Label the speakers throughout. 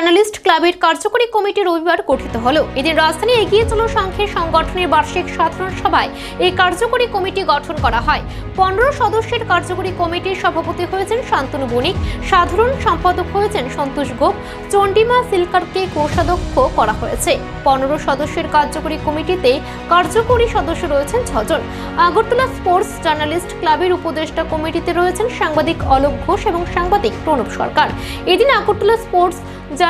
Speaker 1: Journalist ক্লাবের কার্যকরী committee রবিবার গঠিত হলো। এদিন রাজধানী এগিয়ে চলো সংঘের সংগঠনের বার্ষিক সাধারণ সভায় এই কার্যকরী কমিটি গঠন করা হয়। পনেরো সদস্যের কার্যকরী কমিটির সভাপতি হয়েছেন শান্তনু বণিক, সাধারণ সম্পাদক হয়েছেন সন্তোষ গোপ চন্ডিমা সিলকারকে কোষাধ্যক্ষ করা হয়েছে। পনেরো সদস্যের কার্যকরী কমিটিতে কার্যকরী সদস্য রয়েছেন ছজন। আগরতলা স্পোর্টস জার্নালিস্ট ক্লাবের উপদেষ্টা কমিটিতে রয়েছেন সাংবাদিক অলোক ঘোষ এবং সাংবাদিক প্রণব সরকার। এদিন আগরতলা স্পোর্টস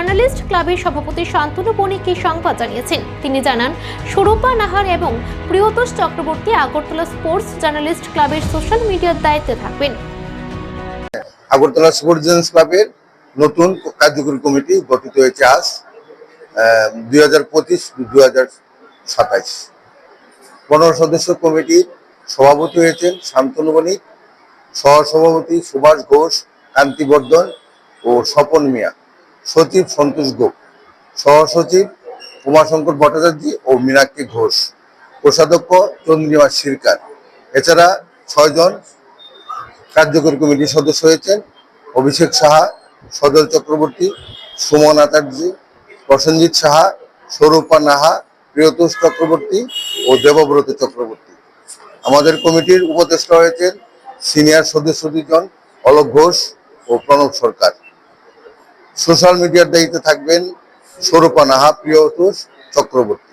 Speaker 1: জার্নালিস্ট ক্লাবের সভাপতি শান্তনু বণিক এই সংবাদ জানিয়েছেন। তিনি জানান, সুরূপা নাহার এবং প্রিয়তোষ চক্রবর্তী আগরতলা স্পোর্টস জার্নালিস্ট ক্লাবের সোশ্যাল মিডিয়ার দায়িত্বে থাকবেন।
Speaker 2: আগরতলা স্পোর্টস ক্লাবের নতুন কার্যকরী কমিটি গঠিত হয়েছে আজ দুই হাজার পঁচিশ দুই হাজার সাতাইশ। পনেরো সদস্য কমিটির সভাপতি হয়েছেন শান্তনু বণিক, সহসভাপতি সুভাষ ঘোষ, কান্তি বর্ধন ও স্বপন মিয়া। সচিব সন্তোষ গোপ, সহসচিব উমাশঙ্কর ভট্টাচার্য ও মীনাক্ষী ঘোষ, কোষাধ্যক্ষ চন্দ্রিমা সিরকার এছাড়া ছয়জন কার্যকরী কমিটির সদস্য হয়েছেন অভিষেক সাহা, সজল চক্রবর্তী, সুমন আচার্যী, প্রসেনজিৎ সাহা, স্বরূপা নাহা, প্রিয়তোষ চক্রবর্তী ও দেবব্রত চক্রবর্তী। আমাদের কমিটির উপদেষ্টা হয়েছেন সিনিয়র সদস্য দুজন, অলোক ঘোষ ও প্রণব সরকার। সোশ্যাল মিডিয়ার দায়িত্বে থাকবেন স্বরূপা নাহা প্রিয়তোষ চক্রবর্তী।